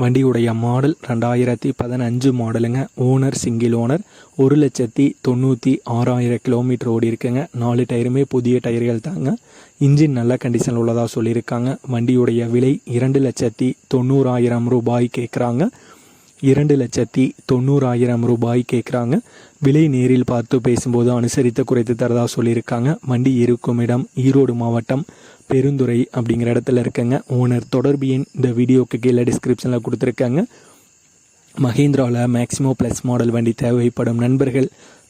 வண்டியுடைய மாடல் ரெண்டாயிரத்தி பதினஞ்சு மாடலுங்க. ஓனர் சிங்கிள் ஓனர் ஒரு லட்சத்தி தொண்ணூற்றி ஆறாயிரம் கிலோமீட்டர் ஓடி இருக்குங்க. நாலு டயருமே புதிய டயர்கள் தாங்க. இன்ஜின் நல்ல கண்டிஷனில் உள்ளதாக சொல்லியிருக்காங்க. வண்டியுடைய விலை இரண்டு லட்சத்தி தொண்ணூறாயிரம் ரூபாய் கேட்குறாங்க இரண்டு லட்சத்தி தொண்ணூறாயிரம் ரூபாய் கேட்குறாங்க. விலை நேரில் பார்த்து பேசும்போது அனுசரித்து குறைத்து தரதா சொல்லியிருக்காங்க. வண்டி இருக்கும் இடம் ஈரோடு மாவட்டம் பெருந்துறை அப்படிங்கிற இடத்துல இருக்கங்க. ஓனர் தொடர்பு எண் இந்த வீடியோக்கு கீழே டிஸ்கிரிப்ஷனில் கொடுத்துருக்காங்க. மஹேந்திராவில் மேக்ஸிமோ ப்ளஸ் மாடல் வண்டி தேவைப்படும் நண்பர்கள்